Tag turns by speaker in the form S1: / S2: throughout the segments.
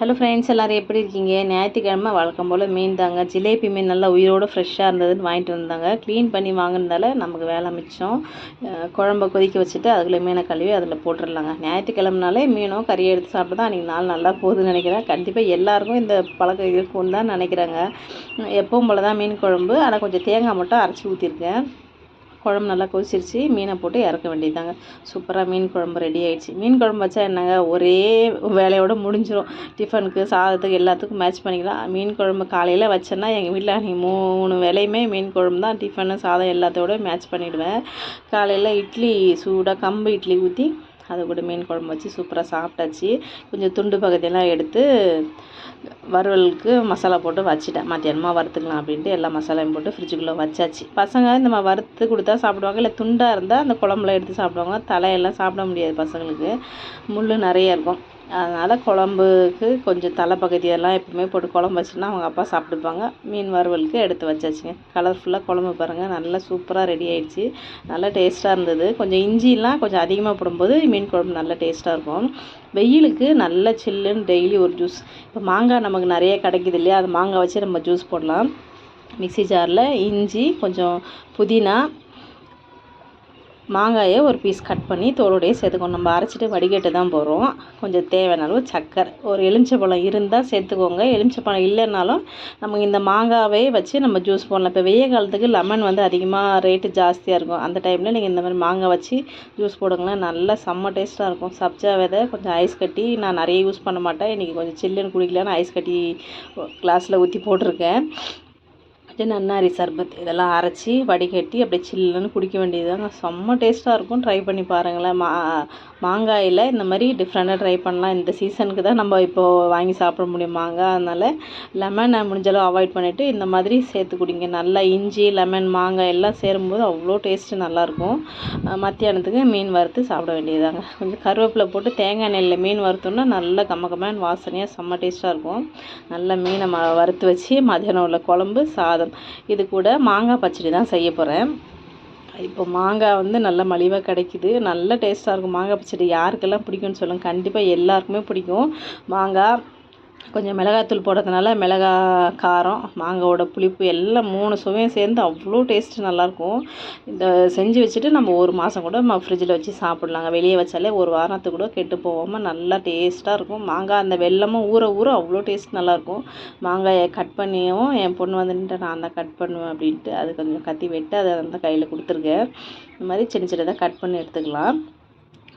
S1: Hello friends எல்லோரும் எப்படி இருக்கீங்க? ஞாயிற்றுக்கிழமை வழக்கம் போல் மீன் தாங்க. ஜிலேபி மீன் நல்லா உயிரோடு ஃப்ரெஷ்ஷாக இருந்ததுன்னு வாங்கிட்டு வந்தாங்க. க்ளீன் பண்ணி வாங்கினதால நமக்கு வேலை மிச்சம். குழம்ப கொதிக்க வச்சுட்டு அதில் மீனை கழுவி அதில் போட்டுடலாங்க ஞாயிற்றுக்கிழமனாலே மீனும் கறியை எடுத்து சாப்பிட்டு தான் அன்றைக்கி நாள் நல்லா போகுதுன்னு நினைக்கிறேன். கண்டிப்பாக எல்லாருக்கும் இந்த பழக்கம் இருக்கும்னு தான் நினைக்கிறாங்க. எப்பவும் போல் தான் மீன் குழம்பு. ஆனால் கொஞ்சம் தேங்காய் மட்டும் அரைச்சி ஊற்றிருக்கேன் குழம்பு நல்லா கொதிச்சிருச்சு. மீனை போட்டு இறக்க வேண்டியதாங்க சூப்பராக மீன் குழம்பு ரெடி ஆகிடுச்சு மீன் குழம்பு வச்சா என்னங்க? ஒரே வேலையோடு முடிஞ்சிடும் டிஃபனுக்கு சாதத்துக்கு எல்லாத்துக்கும் மேட்ச் பண்ணிக்கலாம். மீன் குழம்பு காலையில் வச்சேன்னா எங்கள் வீட்டில் அன்றைக்கி மூணு வேலையுமே மீன் குழம்பு தான். டிஃபனு சாதம் எல்லாத்தோட மேட்ச் பண்ணிவிடுவேன் காலையில் இட்லி சூடாக கம்பு இட்லி ஊற்றி அதை கூட மீன் குழம்பு வச்சு சூப்பராக சாப்பிட்டாச்சு. கொஞ்சம் துண்டு பகுதியெல்லாம் எடுத்து வறுவலுக்கு மசாலா போட்டு வச்சுட்டேன். மத்தியானமாக வறுத்துக்கலாம் அப்படின்ட்டு எல்லா மசாலாவையும் போட்டு ஃப்ரிட்ஜுக்குள்ளே வச்சாச்சு. பசங்க இந்த மாதிரி வறுத்து கொடுத்தா சாப்பிடுவாங்க. இல்லை துண்டாக இருந்தால் அந்த குழம்புலாம் எடுத்து சாப்பிடுவாங்க. தலையெல்லாம் சாப்பிட முடியாது பசங்களுக்கு. முள் நிறைய இருக்கும். அதனால் குழம்புக்கு கொஞ்சம் தலை பகுதியெல்லாம் எப்பவுமே போட்டு குழம்பு வச்சுன்னா அவங்க அப்பா சாப்பிடுப்பாங்க மீன் வறுவலுக்கு எடுத்து வச்சாச்சுங்க. கலர்ஃபுல்லாக குழம்பு பாருங்கள் நல்லா சூப்பராக ரெடி ஆயிடுச்சு. நல்லா டேஸ்ட்டாக இருந்தது. கொஞ்சம் இஞ்சிலாம் கொஞ்சம் அதிகமாக போடும்போது மீன் குழம்பு நல்லா டேஸ்ட்டாக இருக்கும். வெயிலுக்கு நல்ல சில்லுன்னு டெய்லி ஒரு ஜூஸ் இப்போ மாங்காய் நமக்கு நிறைய கிடைக்கிது இல்லையா? அது மாங்காய் வச்சு நம்ம ஜூஸ் போடலாம். மிக்சி ஜாரில் இஞ்சி கொஞ்சம் புதினா மாங்காயை ஒரு பீஸ் கட் பண்ணி தோலோடையே சேர்த்துக்கணும். நம்ம அரைச்சிட்டு வடிகட்டு தான் போகிறோம் கொஞ்சம் தேவையான அளவு சக்கரை. ஒரு எலுமிச்சப்பழம் இருந்தால் சேர்த்துக்கோங்க. எலுமிச்சப்பழம் இல்லைன்னாலும் நம்ம இந்த மாங்காவே வச்சு நம்ம ஜூஸ் போடலாம். இப்போ வெய்ய காலத்துக்கு லெமன் வந்து அதிகமாக ரேட்டு ஜாஸ்தியாக இருக்கும். அந்த டைமில் நீங்கள் இந்த மாதிரி மாங்காய் வச்சு ஜூஸ் போடுங்களேன். நல்லா செம்ம டேஸ்ட்டாக இருக்கும். சப்ஜா விதை கொஞ்சம் ஐஸ் கட்டி நான் நிறைய யூஸ் பண்ண மாட்டேன். இன்றைக்கி கொஞ்சம் சில்லுன்னு குடிக்கலான்னு ஐஸ் கட்டி கிளாஸில் ஊற்றி போட்டிருக்கேன். ஃபஸ்ட்டு நன்னாரி சர்பத்? இதெல்லாம் அரைச்சி வடிகட்டி அப்படியே சில்லுன்னு குடிக்க வேண்டியதுதாங்க. செம்ம டேஸ்ட்டாக இருக்கும். ட்ரை பண்ணி பாருங்களேன். மா மாங்காயில் இந்த மாதிரி டிஃப்ரெண்ட்டாக ட்ரை பண்ணலாம். இந்த சீசனுக்கு தான் நம்ம இப்போது வாங்கி சாப்பிட முடியும் மாங்காய். அதனால் லெமனை முடிஞ்சளவு அவாய்ட் பண்ணிவிட்டு இந்த மாதிரி சேர்த்து குடிங்க. நல்லா இஞ்சி லெமன் மாங்காய் எல்லாம் சேரும்போது அவ்வளோ டேஸ்ட்டு நல்லாயிருக்கும் மத்தியானத்துக்கு மீன் வறுத்து சாப்பிட வேண்டியதாங்க கொஞ்சம் கருவேப்பிலை போட்டு தேங்காய் நெல்லில் மீன் வறுத்தோம்னா நல்லா கம்ம கம்மன் வாசனையாக செம்ம டேஸ்ட்டாக இருக்கும். நல்லா மீனை ம வறுத்து வச்சு மதியானம் உள்ள குழம்பு சாதம் இது கூட மாங்காய் பச்சடி தான் செய்ய போகிறேன் இப்போ மாங்காய் வந்து நல்ல மலிவாக கிடைக்கிது. நல்ல டேஸ்ட்டாக இருக்கும். மாங்காய் பச்சடி யாருக்கெல்லாம் பிடிக்கும்னு சொல்லுங்கள் கண்டிப்பாக எல்லாருக்குமே பிடிக்கும். மாங்காய் கொஞ்சம் மிளகாத்தூள் போடுறதுனால மிளகா காரம் மாங்காவோட புளிப்பு எல்லாம் மூணு சுவையும் சேர்ந்து அவ்வளோ டேஸ்ட்டு நல்லாயிருக்கும். இந்த செஞ்சு வச்சுட்டு நம்ம ஒரு மாதம் கூட நம்ம ஃப்ரிட்ஜில் வச்சு சாப்பிட்லாங்க. வெளியே வச்சாலே ஒரு வாரத்துக்கு கூட கெட்டு போகாமல் நல்லா டேஸ்ட்டாக இருக்கும். மாங்காய் அந்த வெள்ளமும் ஊற ஊற அவ்வளோ டேஸ்ட் நல்லாயிருக்கும். மாங்காயை கட் பண்ணியும் என் பொண்ணு வந்துட்டு நான் தான் கட் பண்ணுவேன் அப்படின்ட்டு. அது கொஞ்சம் கத்தி வெட்டு அதை அந்த கையில் கொடுத்துருக்கேன் இந்த மாதிரி சின்ன சின்னதாக கட் பண்ணி எடுத்துக்கலாம்.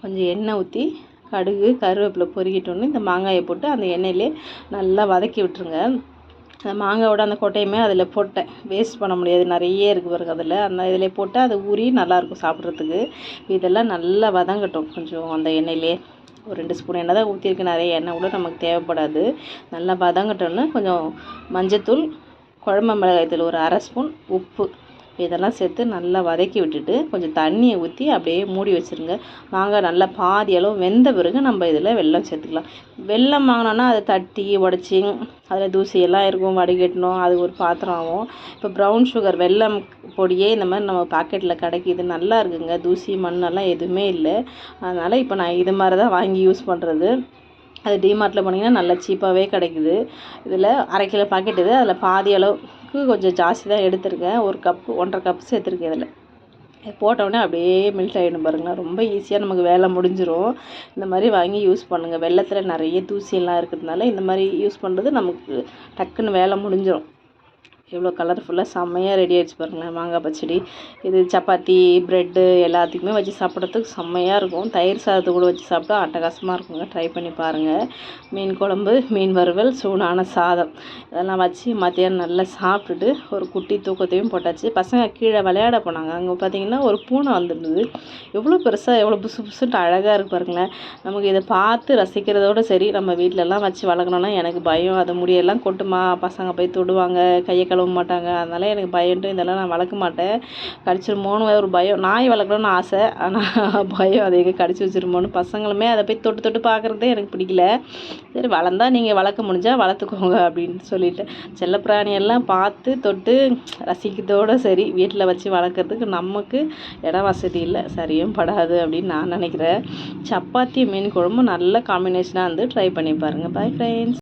S1: கொஞ்சம் எண்ணெய் ஊற்றி கடுகு கருவேப்பிலை பொறுக்கிட்டோன்னே இந்த மாங்காயை போட்டு அந்த எண்ணெயிலே நல்லா வதக்கி விட்டுருங்க. அந்த மாங்காயோட அந்த கொட்டையுமே அதில் போட்டேன். வேஸ்ட் பண்ண முடியாது. நிறைய இருக்குது பிறகு அதில். அந்த இதில் போட்டு அது ஊறி நல்லாயிருக்கும் சாப்பிட்றதுக்கு. இதெல்லாம் நல்லா வதங்கட்டும் கொஞ்சம் அந்த எண்ணெயிலே. ஒரு ரெண்டு ஸ்பூன் எண்ணெய் தான் ஊற்றிருக்கு நிறைய எண்ணெய் கூட நமக்கு தேவைப்படாது. நல்லா வதங்கட்டோன்னு கொஞ்சம் மஞ்சத்தூள் குழம்பு மிளகாய்த்தூள் ஒரு அரை ஸ்பூன் உப்பு. இதெல்லாம் சேர்த்து நல்லா வதக்கி விட்டுட்டு கொஞ்சம் தண்ணியை ஊற்றி அப்படியே மூடி வச்சுருங்க. மாங்காய் நல்லா பாதி அளவு வெந்த பிறகு நம்ம இதில் வெல்லம் சேர்த்துக்கலாம். வெல்லம் வாங்கினோன்னா அதை தட்டி உடச்சி அதில் தூசியெல்லாம் இருக்கும் வடிகட்டணும். அது ஒரு பாத்திரம் ஆகும். இப்போ ப்ரௌன் சுகர் வெல்லம் பொடியே இந்த மாதிரி நம்ம பாக்கெட்டில் கிடைக்கிது. நல்லா இருக்குங்க. தூசி மண்ணெல்லாம் எதுவுமே இல்லை. அதனால் இப்போ நான் இது மாதிரி தான் வாங்கி யூஸ் பண்ணுறது அது டிமார்ட்டில் போனீங்கன்னா நல்லா சீப்பாகவே கிடைக்குது. இதில் அரை கிலோ பாக்கெட் இது. அதில் பாதி அளவுக்கு கொஞ்சம் ஜாஸ்தி தான் எடுத்திருக்கேன். ஒரு கப்பு ஒன்றரை கப் சேர்த்துருக்கேன் இதில். போட்டவுடனே அப்படியே மெல்ட் ஆகிடும் பாருங்களேன். ரொம்ப ஈஸியாக நமக்கு வேலை முடிஞ்சிடும் இந்த மாதிரி வாங்கி யூஸ் பண்ணுங்கள் வெள்ளத்தில் நிறைய தூசியெல்லாம் இருக்கிறதுனால இந்த மாதிரி யூஸ் பண்ணுறது நமக்கு டக்குன்னு வேலை முடிஞ்சிடும் எவ்வளோ கலர்ஃபுல்லாக செம்மையாக ரெடி ஆகிடுச்சு பாருங்களேன் மாங்காய் பச்சடி. இது சப்பாத்தி ப்ரெட்டு எல்லாத்துக்குமே வச்சு சாப்பிட்றதுக்கு செம்மையாக இருக்கும். தயிர் சாதத்தை கூட வச்சு சாப்பிட்டா அட்டகாசமாக இருக்குங்க. ட்ரை பண்ணி பாருங்கள் மீன் குழம்பு மீன் வறுவல் சூடான சாதம். இதெல்லாம் வச்சு மத்தியானம் நல்லா சாப்பிட்டுட்டு ஒரு குட்டி தூக்கத்தையும் போட்டாச்சு. பசங்க கீழே விளையாட போனாங்க. அங்கே பார்த்தீங்கன்னா ஒரு பூனை வந்துருந்தது. எவ்வளோ பெருசாக எவ்வளோ புசு புசுன்ட்டு அழகாக இருக்கு பாருங்களேன். நமக்கு இதை பார்த்து ரசிக்கிறதோட சரி நம்ம வீட்டிலலாம் வச்சு வளர்க்கணுன்னா எனக்கு பயம். அதை முடியெல்லாம் கொட்டுமா? பசங்க போய் தொடுவாங்க கையை கழுவ மாட்டாங்க. அதனால் எனக்கு பயன்ட்டு இதெல்லாம் நான் வளர்க்க மாட்டேன். கடிச்சிருமோன்னு ஒரு பயம். நாய் வளர்க்கணும்னு ஆசை. ஆனால் பயம் அதை எங்கே கடிச்சு வச்சிருமோன்னு. பசங்களுமே அதை போய் தொட்டு தொட்டு பார்க்குறதே எனக்கு பிடிக்கல. சரி வளர்ந்தா நீங்கள் வளர்க்க முடிஞ்சால் வளர்த்துக்கோங்க அப்படின்னு சொல்லிட்டு. செல்லப்பிராணியெல்லாம் பார்த்து தொட்டு ரசிக்கிறதோடு சரி வீட்டில் வச்சு வளர்க்குறதுக்கு நமக்கு இட வசதி இல்லை. சரியும் படாது அப்படின்னு நான் நினைக்கிறேன். சப்பாத்தி மீன் குழம்பு நல்ல காம்பினேஷனாக வந்து ட்ரை பண்ணி பாருங்கள் பாய் ஃப்ரெண்ட்ஸ்